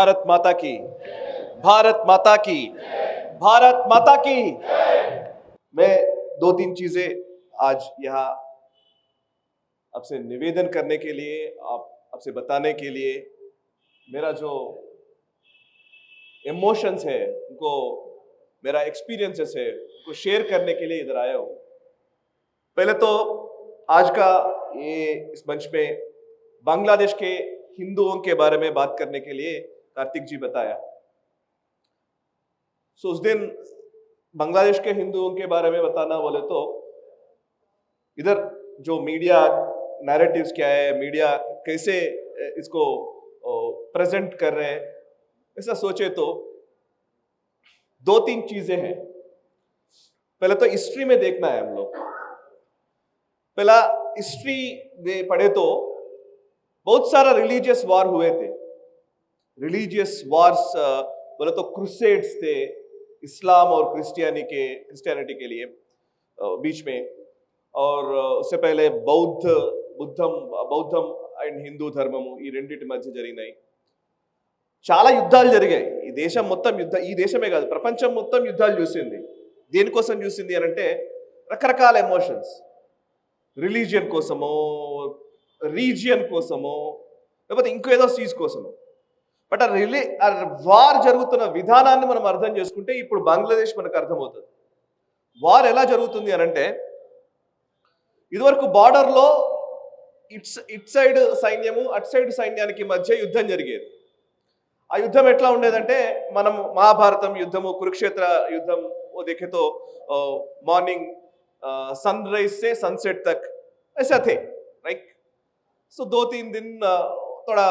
भारत माता की। भारत माता की। भारत माता की। मैं दो तीन चीज़ें आज यहाँ आपसे निवेदन करने के लिए, आप आपसे बताने के लिए, मेरा जो इमोशंस है, उनको, मेरा एक्सपीरियंसेस है, उनको शेयर करने के लिए इधर आया हूँ। पहले तो आज का ये इस मंच में बांग्लादेश के हिंदुओं के बारे में बात करने के लिए कार्तिक जी बताया। सो उस दिन बांग्लादेश के हिंदुओं के बारे में बताना बोले तो इधर जो मीडिया नैरेटिव्स क्या है, मीडिया कैसे इसको प्रेजेंट कर रहे हैं, ऐसा सोचे तो दो तीन चीज़ें हैं। पहले तो हिस्ट्री में देखना है हम लोग। पहला हिस्ट्री में पढ़े तो बहुत सारा रिलीजियस वॉर हुए थे। रिलीजियस वार्स बोले तो क्रुसेड्स थे इस्लाम और क्रिश्चियनी के क्रिश्चियनिटी के लिए अ, बीच में और अ, उससे पहले బౌద్ధ బుద్ధం బౌద్ధం అండ్ హిందూ ధర్మము ఈ రెండింటి మధ్య జరిగినాయి చాలా యుద్ధాలు జరిగాయి ఈ దేశం మొత్తం యుద్ధ ఈ దేశమే కాదు ప్రపంచం మొత్తం యుద్ధాలు చూసింది దేనికోసం చూసింది అని అంటే రకరకాల ఎమోషన్స్ రిలీజియన్ కోసమో రీజియన్ కోసమో లేకపోతే ఇంకేదో సీజ్ కోసమో బట్ ఆ రిలీ ఆ వార్ జరుగుతున్న విధానాన్ని మనం అర్థం చేసుకుంటే ఇప్పుడు బంగ్లాదేశ్ మనకు అర్థమవుతుంది వార్ ఎలా జరుగుతుంది అని అంటే ఇదివరకు బార్డర్లో ఇట్స్ ఇట్ సైడ్ సైన్యము అట్ సైడ్ సైన్యానికి మధ్య యుద్ధం జరిగేది ఆ యుద్ధం ఎట్లా ఉండేదంటే మనం మహాభారతం యుద్ధము కురుక్షేత్ర యుద్ధం ఓ దేఖే మార్నింగ్ सनराइज से सनसेट तक ऐसा थे राइट सो दो तीन दिन अ, తోడా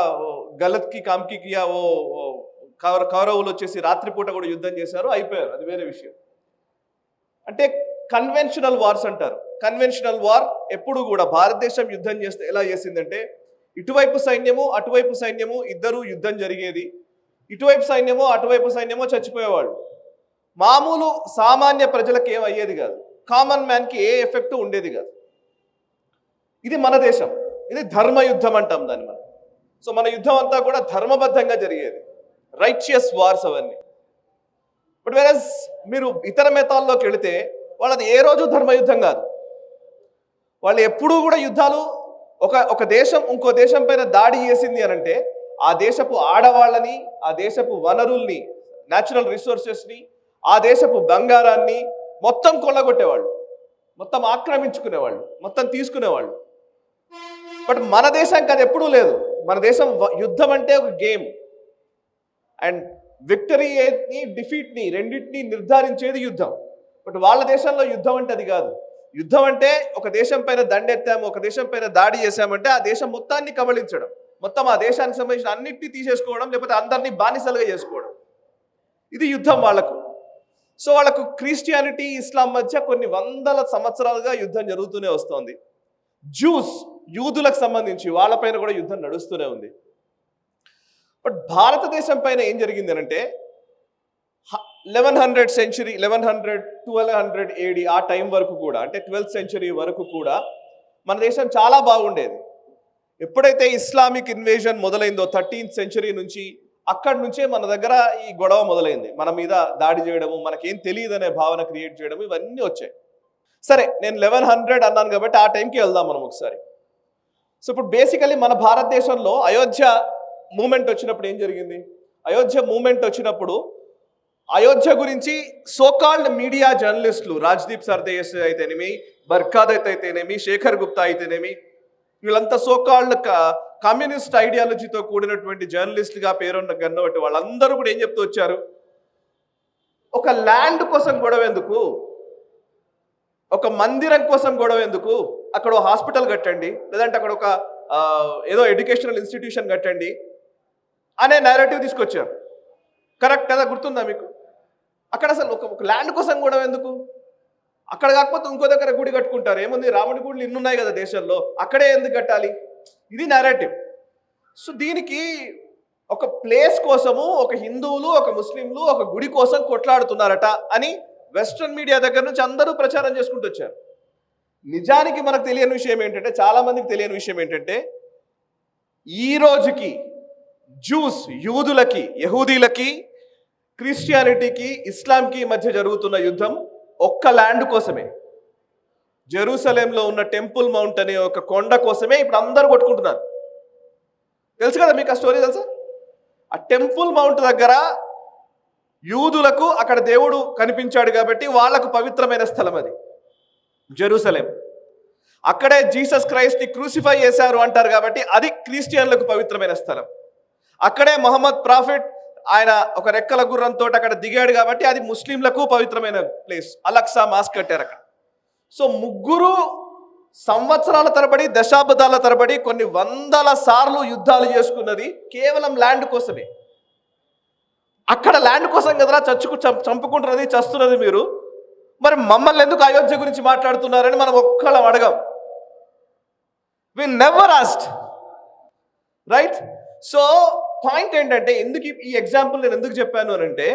గలత్కి కామ్కి కియా ఓ కౌర కౌరవులు వచ్చేసి రాత్రిపూట కూడా యుద్ధం చేశారు అయిపోయారు. అది వేరే విషయం. అంటే కన్వెన్షనల్ వార్స్ అంటారు. కన్వెన్షనల్ వార్ ఎప్పుడు కూడా భారతదేశం యుద్ధం చేస్తే ఎలా చేసిందంటే ఇటువైపు సైన్యము అటువైపు సైన్యము ఇద్దరు యుద్ధం జరిగేది. ఇటువైపు సైన్యమో అటువైపు సైన్యమో చచ్చిపోయేవాడు మామూలు సామాన్య ప్రజలకు ఏమయ్యేది కాదు. కామన్ మ్యాన్కి ఏ ఎఫెక్ట్ ఉండేది కాదు. ఇది మన దేశం. ఇది ధర్మ యుద్ధం అంటాం దాన్ని మనం. సో మన యుద్ధం అంతా కూడా ధర్మబద్ధంగా జరిగేది. రైచియస్ వార్స్ అవన్నీ. బట్ వేరస్ మీరు ఇతర మెతాల్లోకి వెళితే వాళ్ళది ఏ రోజు ధర్మయుద్ధం కాదు. వాళ్ళు ఎప్పుడూ కూడా యుద్ధాలు ఒక ఒక దేశం ఇంకో దేశం పైన దాడి చేసింది అని అంటే ఆ దేశపు ఆడవాళ్ళని ఆ దేశపు వనరుల్ని న్యాచురల్ రిసోర్సెస్ని ఆ దేశపు బంగారాన్ని మొత్తం కొల్లగొట్టేవాళ్ళు. మొత్తం ఆక్రమించుకునేవాళ్ళు. మొత్తం తీసుకునేవాళ్ళు. బట్ మన దేశానికి అది ఎప్పుడూ లేదు. మన దేశం వ- యుద్ధం అంటే ఒక గేమ్. అండ్ విక్టరీని డిఫీట్ని రెండింటిని నిర్ధారించేది యుద్ధం. బట్ వాళ్ళ దేశంలో యుద్ధం అంటే అది కాదు. యుద్ధం అంటే ఒక దేశం పైన దండెత్తాము ఒక దేశం పైన దాడి చేశామంటే ఆ దేశం మొత్తాన్ని కబళించడం. మొత్తం ఆ దేశానికి సంబంధించిన అన్నిటినీ తీసేసుకోవడం లేకపోతే అందరినీ బానిసలుగా చేసుకోవడం. ఇది యుద్ధం వాళ్ళకు. సో వాళ్ళకు క్రిస్టియానిటీ ఇస్లాం మధ్య కొన్ని వందల సంవత్సరాలుగా యుద్ధం జరుగుతూనే వస్తోంది. జ్యూస్ యూదులకు సంబంధించి వాళ్ళపైన కూడా యుద్ధం నడుస్తూనే ఉంది. బట్ భారతదేశం పైన ఏం జరిగింది అంటే eleven hundred century eleven hundred twelve hundred AD ఆ టైం వరకు కూడా అంటే ట్వెల్త్ సెంచరీ వరకు కూడా మన దేశం చాలా బాగుండేది. ఎప్పుడైతే ఇస్లామిక్ ఇన్వేజన్ మొదలైందో థర్టీన్త్ సెంచరీ నుంచి అక్కడి నుంచే మన దగ్గర ఈ గొడవ మొదలైంది. మన మీద దాడి చేయడము మనకేం తెలియదు అనే భావన క్రియేట్ చేయడము ఇవన్నీ వచ్చాయి. సరే నేను లెవెన్ హండ్రెడ్ అన్నాను కాబట్టి ఆ టైంకి వెళ్దాం మనం ఒకసారి. సో ఇప్పుడు బేసికలీ మన భారతదేశంలో అయోధ్య మూమెంట్ వచ్చినప్పుడు ఏం జరిగింది? అయోధ్య మూమెంట్ వచ్చినప్పుడు అయోధ్య గురించి సోకాల్డ్ మీడియా జర్నలిస్టులు రాజ్దీప్ సర్దేశ్ అయితేనేమి బర్ఖాదత్ అయితేనేమి శేఖర్ గుప్తా అయితేనేమి వీళ్ళంతా సోకాల్డ్ కమ్యూనిస్ట్ ఐడియాలజీతో కూడినటువంటి జర్నలిస్టులుగా పేరున్న గన్నబట్టి వాళ్ళందరూ కూడా ఏం చెప్తూ వచ్చారు? ఒక ల్యాండ్ కోసం గొడవ ఎందుకు? ఒక మందిరం కోసం గొడవ ఎందుకు? అక్కడ ఒక హాస్పిటల్ కట్టండి లేదంటే అక్కడ ఒక ఏదో ఎడ్యుకేషనల్ ఇన్స్టిట్యూషన్ కట్టండి అనే నేరేటివ్ తీసుకొచ్చారు. కరెక్ట్ కదా? గుర్తుందా మీకు? అక్కడ అసలు ఒక ల్యాండ్ కోసం గొడవ ఎందుకు? అక్కడ కాకపోతే ఇంకో దగ్గర గుడి కట్టుకుంటారు. ఏముంది? రాముడి గుడులు ఇన్నున్నాయి కదా దేశంలో. అక్కడే ఎందుకు కట్టాలి? ఇది నేరేటివ్ సో దీనికి ఒక ప్లేస్ కోసము ఒక హిందువులు ఒక ముస్లింలు ఒక గుడి కోసం కొట్లాడుతున్నారట అని వెస్ట్రన్ మీడియా దగ్గర నుంచి అందరూ ప్రచారం చేసుకుంటూ వచ్చారు. నిజానికి మనకు తెలియని విషయం ఏంటంటే చాలామందికి తెలియని విషయం ఏంటంటే ఈ రోజుకి జూస్ యూదులకి యహూదీలకి క్రిస్టియానిటీకి ఇస్లాంకి మధ్య జరుగుతున్న యుద్ధం ఒక్క ల్యాండ్ కోసమే. జెరూసలేంలో ఉన్న టెంపుల్ మౌంట్ అనే ఒక కొండ కోసమే ఇప్పుడు అందరూ కొట్టుకుంటున్నారు. తెలుసు కదా మీకు ఆ స్టోరీ తెలుసా? ఆ టెంపుల్ మౌంట్ దగ్గర యూదులకు అక్కడ దేవుడు కనిపించాడు కాబట్టి వాళ్ళకు పవిత్రమైన స్థలం అది. జెరూసలేం. అక్కడే జీసస్ క్రైస్ట్ని క్రూసిఫై చేశారు అంటారు కాబట్టి అది క్రిస్టియన్లకు పవిత్రమైన స్థలం. అక్కడే మొహమ్మద్ ప్రాఫిట్ ఆయన ఒక రెక్కల గుర్రంతో అక్కడ దిగాడు కాబట్టి అది ముస్లింలకు పవిత్రమైన ప్లేస్. అలక్సా మాస్క్ కట్టారు అక్కడ. సో ముగ్గురు సంవత్సరాల తరబడి దశాబ్దాల తరబడి కొన్ని వందల సార్లు యుద్ధాలు చేసుకున్నది కేవలం ల్యాండ్ కోసమే. అక్కడ ల్యాండ్ కోసం కదరా చచ్చుకు చం- చంపుకుంటున్నది చస్తున్నది మీరు. మరి మమ్మల్ని ఎందుకు అయోధ్య గురించి మాట్లాడుతున్నారని మనం ఒక్కళ్ళం అడగం. We never asked right so point ఏంటంటే ఎందుకు ఈ- ఈ ఎగ్జాంపుల్ నేను ఎందుకు చెప్పాను అని అంటే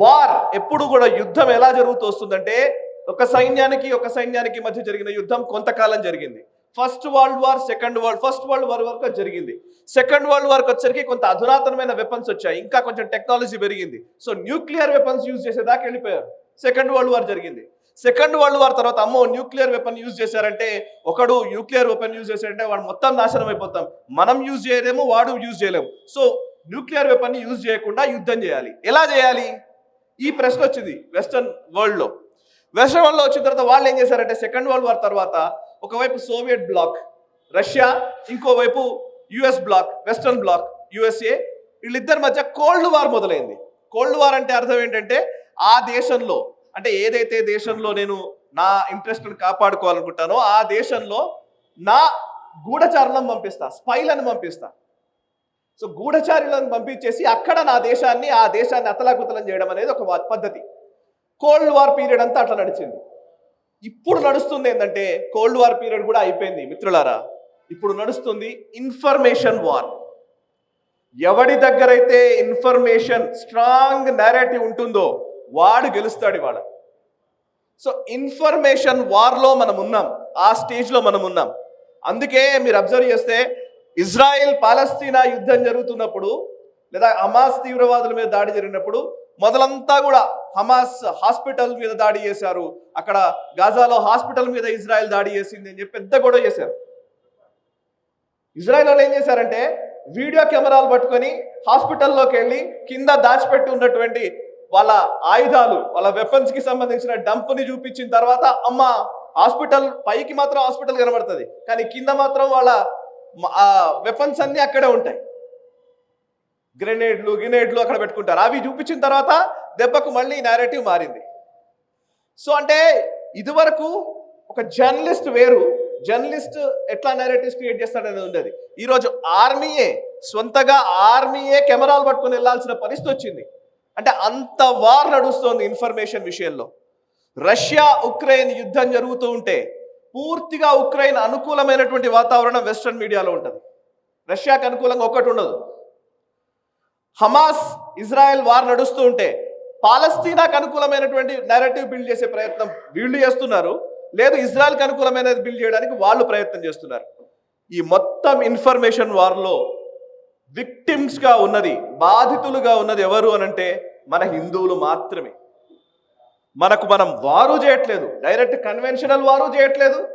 వార్ ఎప్పుడు కూడా యుద్ధం ఎలా జరుగుతూ వస్తుందంటే ఒక సైన్యానికి ఒక సైన్యానికి మధ్య జరిగిన యుద్ధం కొంతకాలం జరిగింది. First world war second world first world war వరకు జరిగింది. సెకండ్ వరల్డ్ వార్కి వచ్చరికి కొంత అధునాతనమైన వెపన్స్ వచ్చాయి. ఇంకా కొంచెం టెక్నాలజీ పెరిగింది. సో న్యూక్లియర్ వెపన్స్ యూజ్ చేసేదాకా వెళ్ళిపోయారు. సెకండ్ వరల్డ్ వార్ జరిగింది. సెకండ్ వరల్డ్ వార్ తర్వాత అమ్మో న్యూక్లియర్ వెపన్ యూజ్ చేశారంటే ఒకడు న్యూక్లియర్ వెపన్ యూజ్ చేశారంటే వాడు మొత్తం నాశనం అయిపోతాం. మనం యూజ్ చేయలేము వాడు యూజ్ చేయలేము. సో న్యూక్లియర్ వెపన్ యూజ్ చేయకుండా యుద్ధం చేయాలి. ఎలా చేయాలి? ఈ ప్రశ్న వచ్చింది వెస్టర్న్ వరల్డ్లో వెస్టర్న్ వరల్డ్లో వచ్చిన తర్వాత వాళ్ళు ఏం చేశారంటే సెకండ్ వరల్డ్ వార్ తర్వాత ఒకవైపు సోవియట్ బ్లాక్ రష్యా ఇంకోవైపు US bloc western bloc USA వీళ్ళిద్దరి మధ్య కోల్డ్ వార్ మొదలైంది. కోల్డ్ వార్ అంటే అర్థం ఏంటంటే ఆ దేశంలో అంటే ఏదైతే దేశంలో నేను నా ఇంట్రెస్ట్ని కాపాడుకోవాలనుకుంటానో ఆ దేశంలో నా గూఢచారులను పంపిస్తా స్పైలను పంపిస్తా. సో గూఢచారులను పంపించేసి అక్కడ నా దేశాన్ని ఆ దేశాన్ని అతలాకుతలం చేయడం అనేది ఒక పద్ధతి. కోల్డ్ వార్ పీరియడ్ అంతా అట్లా నడిచింది. ఇప్పుడు నడుస్తుంది ఏంటంటే కోల్డ్ వార్ పీరియడ్ కూడా అయిపోయింది మిత్రులారా. ఇప్పుడు నడుస్తుంది ఇన్ఫర్మేషన్ వార్ ఎవడి దగ్గరైతే ఇన్ఫర్మేషన్ స్ట్రాంగ్ నేరేటివ్ ఉంటుందో వాడు గెలుస్తాడు ఇవాళ. సో ఇన్ఫర్మేషన్ వార్లో మనం ఉన్నాం ఆ స్టేజ్లో మనం ఉన్నాం. అందుకే మీరు అబ్జర్వ్ చేస్తే ఇజ్రాయెల్ పాలస్తీనా యుద్ధం జరుగుతున్నప్పుడు లేదా హమాస్ తీవ్రవాదుల మీద దాడి జరిగినప్పుడు మొదలంతా కూడా హమాస్ హాస్పిటల్ మీద దాడి చేశారు. అక్కడ గాజాలో హాస్పిటల్ మీద ఇజ్రాయెల్ దాడి చేసింది అని చెప్పి పెద్ద గొడవ చేశారు. ఇజ్రాయెల్ వాళ్ళు ఏం చేశారంటే వీడియో కెమెరాలు పట్టుకొని హాస్పిటల్లోకి వెళ్ళి కింద దాచిపెట్టి ఉన్నటువంటి వాళ్ళ ఆయుధాలు వాళ్ళ వెపన్స్కి సంబంధించిన డంప్ని చూపించిన తర్వాత అమ్మ హాస్పిటల్ పైకి మాత్రం హాస్పిటల్ కనబడుతుంది. కానీ కింద మాత్రం వాళ్ళ వెపన్స్ అన్ని అక్కడే ఉంటాయి. గ్రెనేడ్లు గినేడ్లు అక్కడ పెట్టుకుంటారు. అవి చూపించిన తర్వాత దెబ్బకు మళ్ళీ నేరేటివ్ మారింది. సో అంటే ఇదివరకు ఒక జర్నలిస్ట్ వేరు. జర్నలిస్ట్ ఎట్లా నేరేటివ్స్ క్రియేట్ చేస్తాడనేది ఉండేది. ఈరోజు ఆర్మీయే సొంతగా ఆర్మీయే కెమెరాలు పట్టుకుని వెళ్ళాల్సిన పరిస్థితి వచ్చింది. అంటే అంత వార్ నడుస్తోంది ఇన్ఫర్మేషన్ విషయంలో. రష్యా ఉక్రెయిన్ యుద్ధం జరుగుతూ ఉంటే పూర్తిగా ఉక్రెయిన్ అనుకూలమైనటువంటి వాతావరణం వెస్ట్రన్ మీడియాలో ఉంటుంది. రష్యాకి అనుకూలంగా ఒకటి ఉండదు. హమాస్ ఇజ్రాయెల్ వార్ నడుస్తూ ఉంటే పాలస్తీనాకు అనుకూలమైనటువంటి నెరేటివ్ బిల్డ్ చేసే ప్రయత్నం వీళ్ళు చేస్తున్నారు. లేదు ఇజ్రాయెల్కి అనుకూలమైనది బిల్డ్ చేయడానికి వాళ్ళు ప్రయత్నం చేస్తున్నారు. ఈ మొత్తం ఇన్ఫర్మేషన్ వార్లో విక్టిమ్స్గా ఉన్నది బాధితులుగా ఉన్నది ఎవరు అనంటే మన హిందువులు మాత్రమే. మనకు మనం వారు చేయట్లేదు డైరెక్ట్ కన్వెన్షనల్ వారు చేయట్లేదు.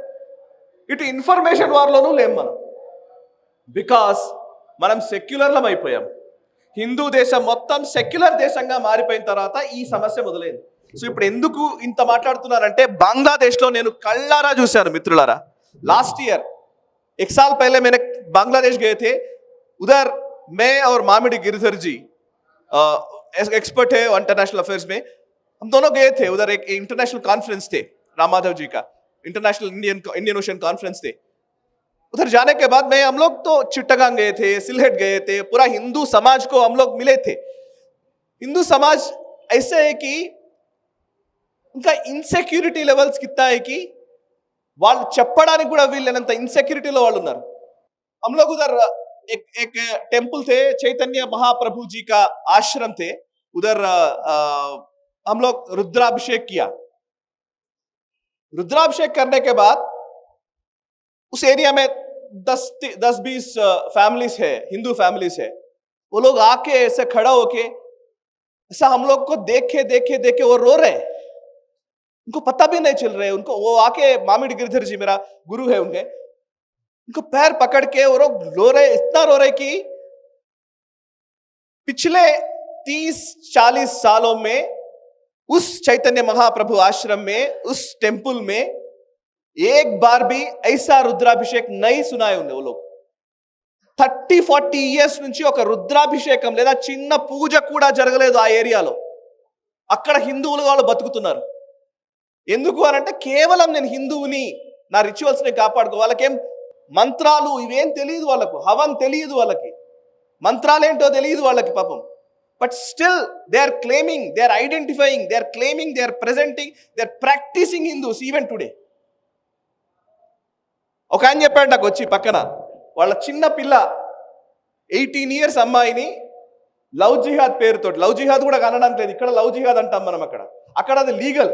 ఇటు ఇన్ఫర్మేషన్ వార్లోనూ లేం మనం. బికాస్ మనం సెక్యులర్లం అయిపోయాం. హిందూ దేశం మొత్తం సెక్యులర్ దేశంగా మారిపోయిన తర్వాత ఈ సమస్య మొదలైంది సో ఇప్పుడు ఎందుకు ఇంత మాట్లాడుతున్నానంటే బంగ్లాదేశ్లో నేను కళ్ళారా చూశాను మిత్రులారా లాస్ట్ ईयर एक साल पहले मैंने बांग्लादेश गए थे उधर मैं और मामिडी गिरधर जी एक्सपर्ट है इंटरनेशनल अफेयर्स में हम दोनों गए थे उधर एक इंटरनेशनल कॉन्फ्रेंस थे राम माधव जी का International Indian Indian Ocean Conference थे उधर जाने के बाद में हम लोग तो चिट्टगांग गए थे सिलहट गए थे पूरा हिंदू समाज को हम लोग मिले थे हिंदू समाज ऐसे है कि ఇంకా ఇన్సెక్యూరిటీ లెవెల్స్ కిత్తా है कि వాళ్ళు చెప్పడానికి కూడా వీళ్ళనంత ఇన్సెక్యూరిటీలో వాళ్ళు ఉన్నారు हम लोग उधर एक एक टेम्पल थे चैतन्य महाप्रभु जी का आश्रम थे उधर अ, अ, हम लोग रुद्राभिषेक किया रुद्राभिषेक करने के बाद उस एरिया में दस दस बीस फैमिलीज़ है, हिंदू फैमिलीज़ है। वो लोग आके ऐसे खड़ा होके, ऐसा हम लोग को देखे देखे देखे वो रो रहे उनको पता भी नहीं चल रहे उनको, वो आके मामिड गिरधर जी मेरा गुरु है उनके। उनको पैर पकड़ के वो लोग रो रहे इतना रो रहे कि पिछले तीस, चालीस सालों में उस चैतन्य महाप्रभु आश्रम में, उस टेंपल में एक बार भी ऐसा रुद्राभिषेक नहीं सुनाए उन्हें वो लोग థర్టీ ఫార్టీ ఇయర్స్ నుంచి ఒక రుద్రాభిషేకం లేదా చిన్న పూజ కూడా జరగలేదు ఆ ఏరియాలో అక్కడ హిందువులు వాళ్ళు బతుకుతున్నారు ఎందుకు అని అంటే కేవలం నేను హిందువుని నా రిచువల్స్ని కాపాడుకో వాళ్ళకేం మంత్రాలు ఇవేం తెలియదు వాళ్ళకు హవన్ తెలియదు వాళ్ళకి మంత్రాలేంటో తెలియదు వాళ్ళకి పాపం but still they are claiming they are identifying they are claiming they are presenting they are practising Hindus even today ఒక ఆయన చెప్పాడు నాకు వచ్చి పక్కన వాళ్ళ చిన్న పిల్ల ఎయిటీన్ ఇయర్స్ అమ్మాయిని లవ్ జిహాద్ పేరుతో లవ్ జిహాద్ కూడా కనడానికి లేదు ఇక్కడ లవ్ జిహాద్ అంటాం మనం అక్కడ. అక్కడ అది లీగల్.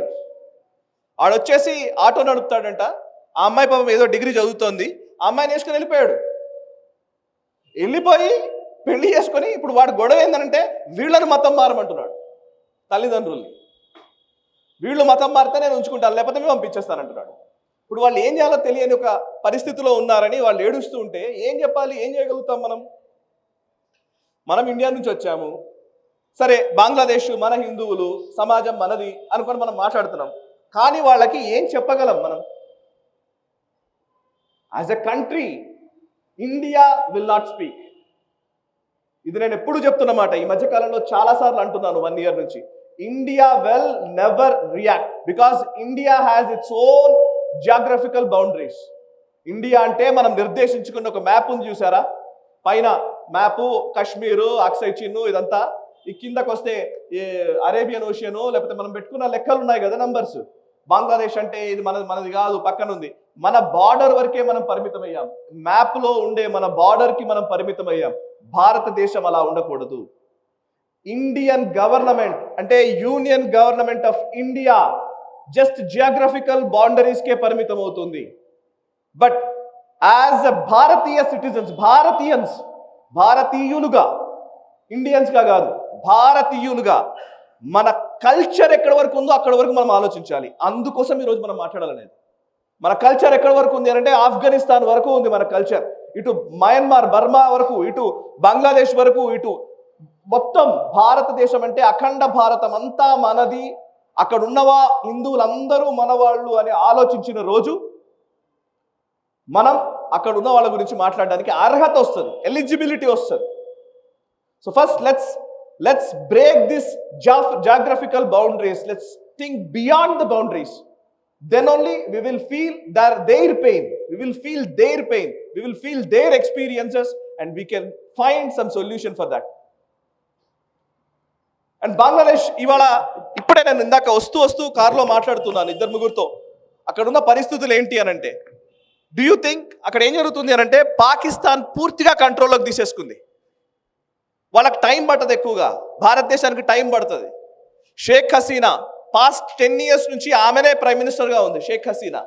ఆడొచ్చేసి ఆటో నడుపుతాడంట ఆ అమ్మాయి పాపం ఏదో డిగ్రీ చదువుతోంది ఆ అమ్మాయిని వేసుకొని వెళ్ళిపోయాడు. వెళ్ళిపోయి పెళ్ళి చేసుకొని ఇప్పుడు వాడు గొడవ ఏంటంటే వీళ్ళని మతం మారమంటున్నాడు తల్లిదండ్రుల్ని. వీళ్ళు మతం మారితే నేను ఉంచుకుంటాను లేకపోతే మేము పంపించేస్తానంటున్నాడు. ఇప్పుడు వాళ్ళు ఏం చేయాలో తెలియని ఒక పరిస్థితిలో ఉన్నారని వాళ్ళు ఏడుస్తూ ఉంటే ఏం చెప్పాలి? ఏం చేయగలుగుతాం మనం? మనం ఇండియా నుంచి వచ్చాము. సరే బంగ్లాదేశ్ మన హిందువులు సమాజం మనది అనుకొని మనం మాట్లాడుతున్నాం. కానీ వాళ్ళకి ఏం చెప్పగలం మనం? As a country India will not speak ఇది నేను ఎప్పుడు చెప్తున్నమాట ఈ మధ్యకాలంలో చాలాసార్లు చాలా సార్లు అంటున్నాను వన్ ఇయర్ నుంచి. India will never react because India has its own geographical boundaries India అంటే మనం నిర్దేశించుకున్న ఒక మ్యాప్ ఉంది చూసారా? పైన మ్యాపు కాశ్మీరు అక్సై చిన్ను ఇదంతా. ఈ కిందకు వస్తే ఈ అరేబియన్ ఓషియను లేకపోతే మనం పెట్టుకున్న లెక్కలు ఉన్నాయి కదా నంబర్స్ బంగ్లాదేశ్ అంటే ఇది మన మనది కాదు పక్కన ఉంది. మన బార్డర్ వరకే మనం పరిమితం అయ్యాం మ్యాప్లో ఉండే మన బార్డర్కి మనం పరిమితం అయ్యాం భారతదేశం అలా ఉండకూడదు. ఇండియన్ గవర్నమెంట్ అంటే union government of India just geographical బౌండరీస్కే పరిమితం అవుతుంది బట్ యాజ్ అ భారతీయ సిటిజన్స్ భారతీయన్స్ భారతీయులుగా ఇండియన్స్గా కాదు భారతీయులుగా మన కల్చర్ ఎక్కడ వరకు ఉందో అక్కడ వరకు మనం ఆలోచించాలి. అందుకోసం ఈరోజు మనం మాట్లాడాలనేది. మన కల్చర్ ఎక్కడ వరకు ఉంది అంటే ఆఫ్ఘనిస్తాన్ వరకు ఉంది మన కల్చర్ ఇటు మయన్మార్ బర్మా వరకు ఇటు బంగ్లాదేశ్ వరకు ఇటు మొత్తం భారతదేశం అంటే అఖండ భారతం అంతా మనది. అక్కడ ఉన్నవా హిందువులందరూ మనవాళ్ళు అని ఆలోచించిన రోజు మనం అక్కడ ఉన్న వాళ్ళ గురించి మాట్లాడడానికి అర్హత వస్తుంది ఎలిజిబిలిటీ వస్తుంది. So first let's let's break this జాఫ్ geographical boundaries let's think beyond the boundaries then only we will feel their their pain we will feel their pain we will feel their experiences and we can find some solution for that and Bangladesh ఇవాళ ఇప్పుడే నేను ఇందాక వస్తూ వస్తూ కారులో మాట్లాడుతున్నాను ఇద్దరు ముగ్గురుతో. అక్కడ ఉన్న పరిస్థితులు ఏంటి అని అంటే డూ యూ థింక్ అక్కడ ఏం జరుగుతుంది అని అంటే పాకిస్తాన్ పూర్తిగా కంట్రోల్లోకి తీసేసుకుంది. వాళ్ళకి టైం పట్టదు ఎక్కువగా. భారతదేశానికి టైం పడుతుంది. Sheikh Hasina past ten years నుంచి ఆమెనే ప్రైమ్ మినిస్టర్గా ఉంది షేక్ హసీనా.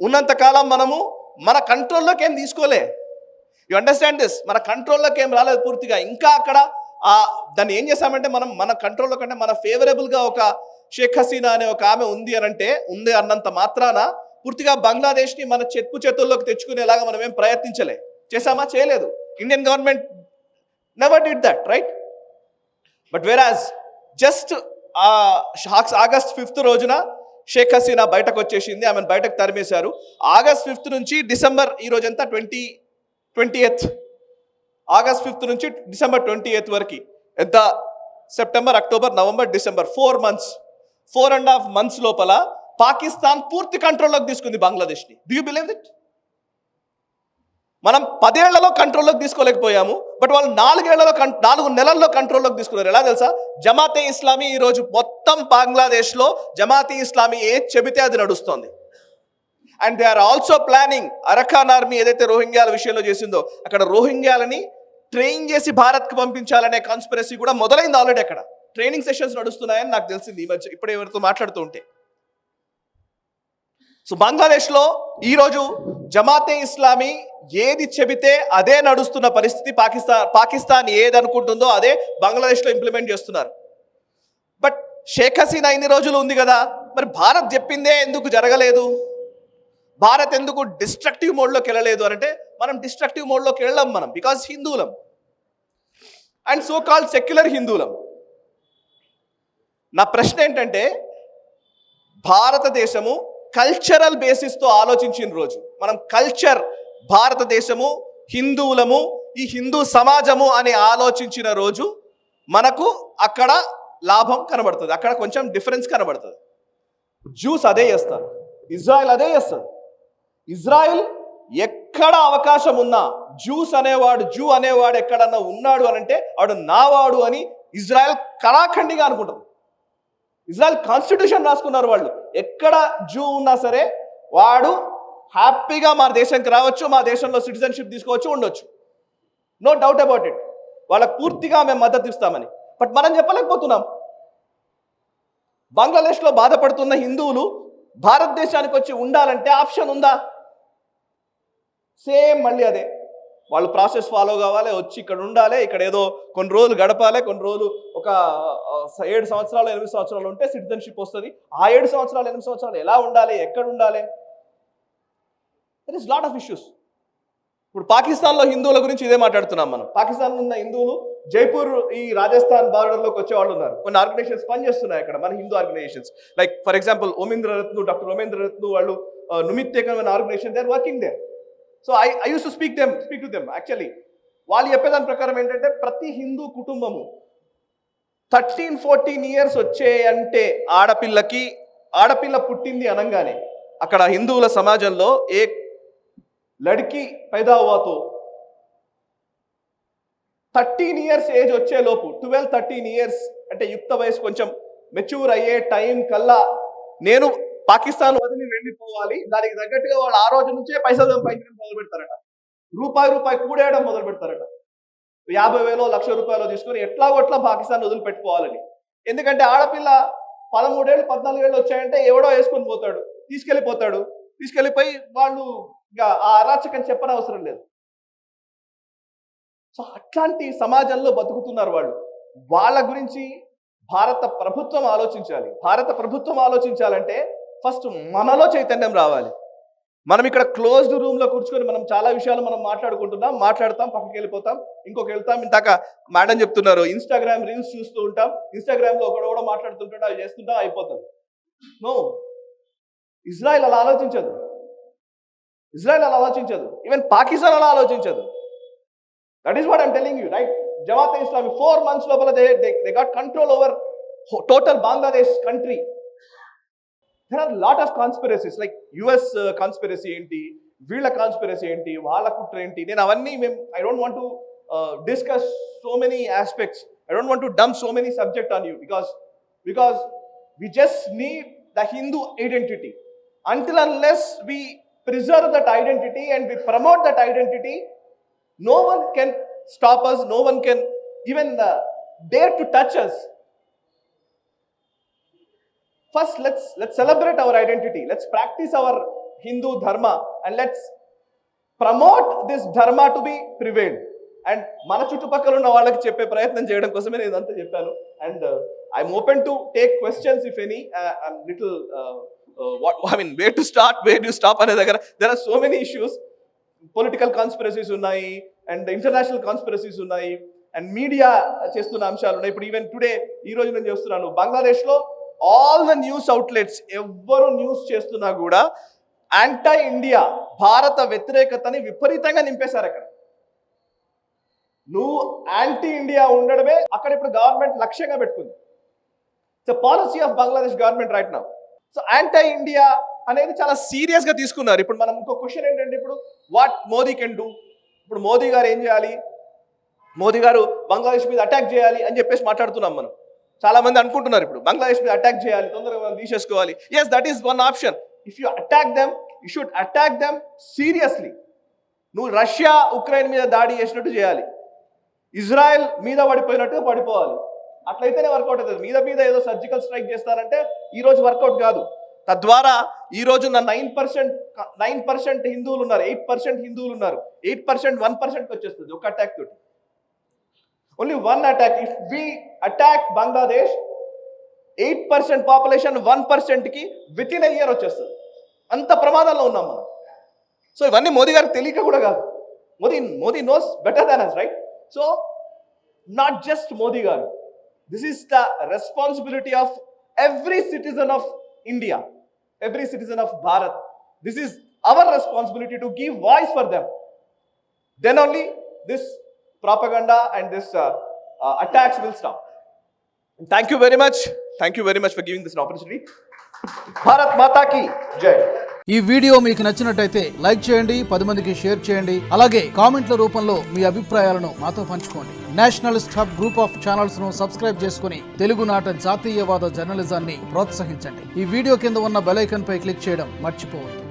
ఉన్నంతకాలం మనము మన కంట్రోల్లోకి ఏం తీసుకోలే. యు అండర్స్టాండ్ దిస్ మన కంట్రోల్లోకి ఏం రాలేదు పూర్తిగా. ఇంకా అక్కడ ఆ దాన్ని ఏం చేశామంటే మనం మన కంట్రోల్లో కంటే మన ఫేవరబుల్గా ఒక షేక్ హసీనా అనే ఒక ఆమె ఉంది అని అంటే ఉంది అన్నంత మాత్రాన పూర్తిగా బంగ్లాదేశ్ని మన చెప్పు చేతుల్లోకి తెచ్చుకునేలాగా మనం ఏం ప్రయత్నించలే. చేసామా చేయలేదు. Indian government never did that right but వెరాజ్ జస్ట్ ఆగస్ట్ ఫిఫ్త్ రోజున షేక్ హసీనా బయటకు వచ్చేసింది. ఆమెను బయటకు తరిమేశారు. ఆగస్ట్ ఫిఫ్త్ నుంచి డిసెంబర్ ఈ రోజంతా twenty twenty eighth August fifth నుంచి డిసెంబర్ ట్వంటీ ఎయిత్ వరకు. ఎంత? September October November December. Four months four and half months లోపల పాకిస్తాన్ పూర్తి కంట్రోల్లోకి తీసుకుంది బంగ్లాదేశ్ని. డూ యూ బిలీవ్ దిట్ మనం పదేళ్ళలో కంట్రోల్లోకి తీసుకోలేకపోయాము బట్ వాళ్ళు నాలుగేళ్ళలో కం నాలుగు నెలల్లో కంట్రోల్లోకి తీసుకున్నారు. ఎలా తెలుసా? జమాతే ఇస్లామీ ఈరోజు మొత్తం బంగ్లాదేశ్లో జమాతే ఇస్లామీ ఏ చెబితే అది నడుస్తోంది. And they are also planning Arakan army ఏదైతే రోహింగ్యాల విషయంలో చేసిందో అక్కడ రోహింగ్యాలని ట్రైన్ చేసి భారత్కి పంపించాలనే కాన్స్పిరసీ కూడా మొదలైంది ఆల్రెడీ అక్కడ. ట్రైనింగ్ సెషన్స్ నడుస్తున్నాయని నాకు తెలిసింది ఈ మధ్య. ఇప్పుడు ఎవరితో మాట్లాడుతూ ఉంటే. సో బంగ్లాదేశ్లో ఈరోజు జమాతే ఇస్లామీ ఏది చెబితే అదే నడుస్తున్న పరిస్థితి పాకిస్తాన్ పాకిస్తాన్ ఏదనుకుంటుందో అదే బంగ్లాదేశ్లో ఇంప్లిమెంట్ చేస్తున్నారు. బట్ షేక్ హసీనా ఇన్ని రోజులు ఉంది కదా మరి భారత్ చెప్పిందే ఎందుకు జరగలేదు? భారత్ ఎందుకు డిస్ట్రక్టివ్ మోడ్లోకి వెళ్ళలేదు అంటే మనం డిస్ట్రక్టివ్ మోడ్లోకి వెళ్ళాం మనం బికాజ్ హిందువులం. అండ్ సో కాల్ సెక్యులర్ హిందువులం. నా ప్రశ్న ఏంటంటే భారతదేశము కల్చరల్ బేసిస్తో ఆలోచించిన రోజు. మనం కల్చర్ భారతదేశము హిందువులము ఈ హిందూ సమాజము అని ఆలోచించిన రోజు మనకు అక్కడ లాభం కనబడుతుంది. అక్కడ కొంచెం డిఫరెన్స్ కనబడుతుంది. జ్యూస్ అదే చేస్తారు. ఇజ్రాయెల్ అదే చేస్తారు. ఇజ్రాయెల్ ఎక్కడ అవకాశం ఉన్నా జ్యూస్ అనేవాడు జూ అనేవాడు ఎక్కడన్నా ఉన్నాడు అని అంటే వాడు నావాడు అని ఇజ్రాయెల్ కళాఖండిగా అనుకుంటుంది ఇజ్రాయెల్ కాన్స్టిట్యూషన్ రాసుకున్నారు వాళ్ళు. ఎక్కడ జూ ఉన్నా సరే వాడు హ్యాపీగా మా దేశానికి రావచ్చు మా దేశంలో సిటిజన్షిప్ తీసుకోవచ్చు ఉండొచ్చు. నో డౌట్ అబౌట్ ఇట్ వాళ్ళకు పూర్తిగా మేము మద్దతు ఇస్తామని. బట్ మనం చెప్పలేకపోతున్నాం. బంగ్లాదేశ్లో బాధపడుతున్న హిందువులు భారతదేశానికి వచ్చి ఉండాలంటే ఆప్షన్ ఉందా? సేమ్ మళ్ళీ అదే. వాళ్ళు ప్రాసెస్ ఫాలో కావాలి వచ్చి ఇక్కడ ఉండాలి ఇక్కడ ఏదో కొన్ని రోజులు గడపాలి కొన్ని రోజులు ఒక ఏడు సంవత్సరాలు ఎనిమిది సంవత్సరాలు ఉంటే సిటిజన్షిప్ వస్తుంది. ఆ ఏడు సంవత్సరాలు ఎనిమిది సంవత్సరాలు ఎలా ఉండాలి ఎక్కడ ఉండాలి? There is lot of issues ఇప్పుడు పాకిస్తాన్లో హిందువుల గురించి ఇదే మాట్లాడుతున్నాం మనం. పాకిస్తాన్లో ఉన్న హిందువులు జైపూర్ ఈ రాజస్థాన్ బార్డర్లోకి వచ్చే వాళ్ళు ఉన్నారు. కొన్ని ఆర్గనైజేషన్స్ పనిచేస్తున్నాయి అక్కడ మన Hindu organisations. Like for example Omendra Ratnu doctor Omendra Ratnu వాళ్ళు నిమిత్తేకమైన organisation they are working they so I I use to speak them speak to them actually వాళ్ళు చెప్పేదాని ప్రకారం ఏంటంటే ప్రతి హిందూ కుటుంబము థర్టీన్ ఫోర్టీన్ ఇయర్స్ వచ్చే అంటే ఆడపిల్లకి ఆడపిల్ల పుట్టింది అనగానే అక్కడ హిందువుల సమాజంలో ఏ లడ్కి పైదావాతో థర్టీన్ ఇయర్స్ ఏజ్ వచ్చే లోపు ట్వెల్వ్ థర్టీన్ ఇయర్స్ అంటే యుక్త వయసు కొంచెం మెచ్యూర్ అయ్యే టైం కల్లా నేను పాకిస్తాన్ వదిలి వెళ్ళిపోవాలి. దానికి తగ్గట్టుగా వాళ్ళు ఆ రోజు నుంచే పైసలు సంపాదించడం మొదలు పెడతారట. రూపాయి రూపాయి కూడేయడం మొదలు పెడతారట. యాభై వేలో లక్ష రూపాయలు తీసుకొని ఎట్లాగోట్లా పాకిస్తాన్ వదిలిపెట్టుకోవాలని ఎందుకంటే ఆడపిల్ల పదమూడేళ్ళు పద్నాలుగేళ్ళు వచ్చాయంటే ఎవడో వేసుకొని పోతాడు. తీసుకెళ్ళిపోతాడు. తీసుకెళ్ళిపోయి వాళ్ళు ఇక ఆ అరాచకం చెప్పనవసరం లేదు. సో అట్లాంటి సమాజంలో బతుకుతున్నారు వాళ్ళు. వాళ్ళ గురించి భారత ప్రభుత్వం ఆలోచించాలి. భారత ప్రభుత్వం ఆలోచించాలంటే ఫస్ట్ మనలో చైతన్యం రావాలి. మనం ఇక్కడ క్లోజ్డ్ రూమ్లో కూర్చుకొని మనం చాలా విషయాలు మనం మాట్లాడుకుంటున్నాం మాట్లాడతాం పక్కకి వెళ్ళిపోతాం ఇంకొక వెళ్తాం. ఇందాక మేడం చెప్తున్నారు ఇన్స్టాగ్రామ్ రీల్స్ చూస్తూ ఉంటాం. ఇన్స్టాగ్రామ్లో ఒకడు కూడా మాట్లాడుతుంటాడు అవి చేస్తుంటాం అయిపోతాం. నో ఇజ్రాయెల్ అలా ఆలోచించదు. ఇజ్రాయెల్ అలా ఆలోచించదు. ఈవెన్ పాకిస్తాన్ అలా ఆలోచించదు. That is what I'm telling you right Jamaat Islami four months లోపల they they got control over total Bangladesh country there are lot of conspiracies like US conspiracy ఏంటి వీళ్ళ conspiracy ఏంటి వాళ్ళ కుట్ర ఏంటి నేను అవన్నీ మేము I don't want to discuss so many aspects I don't want to dump so many subject on you because because we just need the Hindu identity until unless we preserve that identity and we promote that identity no one can stop us no one can even uh, to touch us first let's let's celebrate our identity let's practise our Hindu dharma and let's promote this dharma to be be and మన చుట్టుపక్కల ఉన్న వాళ్ళకి చెప్పే ప్రయత్నం చేయడం కోసమే నేను ఇదంతా చెప్పాను. And I'm open to take questions if any little what I mean way to start way to stop అనే దగ్గర. There are so many issues political conspiracies ఉన్నాయి అండ్ ఇంటర్నేషనల్ కాన్స్పిరసీస్ ఉన్నాయి అండ్ మీడియా చేస్తున్న అంశాలు ఉన్నాయి. ఇప్పుడు ఈవెన్ టుడే ఈ రోజు నేను చేస్తున్నాను. బంగ్లాదేశ్లో ఆల్ ద న్యూస్ అవుట్లెట్స్ ఎవ్వరు న్యూస్ చేస్తున్నా కూడా యాంటై ఇండియా భారత వ్యతిరేకతని విపరీతంగా నింపేశారు అక్కడ. నువ్వు యాంటీ ఇండియా ఉండడమే అక్కడ ఇప్పుడు గవర్నమెంట్ లక్ష్యంగా పెట్టుకుంది. It's policy of Bangladesh government right నా సో యాంటీ ఇండియా అనేది చాలా సీరియస్గా తీసుకున్నారు. ఇప్పుడు మనం ఇంకో క్వశ్చన్ ఏంటంటే ఇప్పుడు వాట్ మోదీ కెన్ డూ ఇప్పుడు మోదీ గారు ఏం చేయాలి? మోదీ గారు బంగ్లాదేశ్ మీద అటాక్ చేయాలి అని చెప్పేసి మాట్లాడుతున్నాం మనం. చాలా మంది అనుకుంటున్నారు ఇప్పుడు. బంగ్లాదేశ్ మీద అటాక్ చేయాలి తొందరగా మనం తీసేసుకోవాలి. Yes that is one option if you attack them you should attack them seriously నువ్వు రష్యా ఉక్రెయిన్ మీద దాడి చేసినట్టు చేయాలి. ఇజ్రాయెల్ మీద పడిపోయినట్టు పడిపోవాలి. అట్లయితేనే వర్కౌట్ అవుతుంది. మీద మీద ఏదో సర్జికల్ స్ట్రైక్ చేస్తారంటే ఈ రోజు వర్కౌట్ కాదు. తద్వారా ఈ రోజున నైన్ పర్సెంట్ నైన్ పర్సెంట్ హిందువులు ఉన్నారు. ఎయిట్ పర్సెంట్ హిందువులు ఉన్నారు. ఎయిట్ పర్సెంట్ వన్ పర్సెంట్ వచ్చేస్తుంది ఒక అటాక్ తోటి. Only one attack if we attack Bangladesh eight percent population one పర్సెంట్కి విత్ ఇన్ ఇయర్ వచ్చేస్తుంది. అంత ప్రమాదంలో ఉన్నాం మనం. సో ఇవన్నీ మోదీ గారికి తెలియక కూడా కాదు. Modi Modi knows better than us right so not just Modi garu. This is the responsibility of every citizen of India every citizen of Bharat this is our responsibility to give voice for them then only this propaganda and this uh, uh, attacks will stop. And thank you very much. Thank you very much for giving this an opportunity. Bharat Mata ki Jai. ఈ video మీకు నచ్చినట్టయితే like చేయండి పది మందికి share చేయండి అలాగే కామెంట్ల రూపంలో మీ అభిప్రాయాలను మాతో పంచుకోండి నేషనలిస్ట్ హబ్ గ్రూప్ ఆఫ్ ఛానల్స్ను సబ్స్క్రైబ్ చేసుకుని తెలుగునాట జాతీయవాద జర్నలిజాన్ని ప్రోత్సహించండి ఈ వీడియో కింద ఉన్న బెల్ ఐకాన్ పై క్లిక్ చేయడం మర్చిపోవద్దు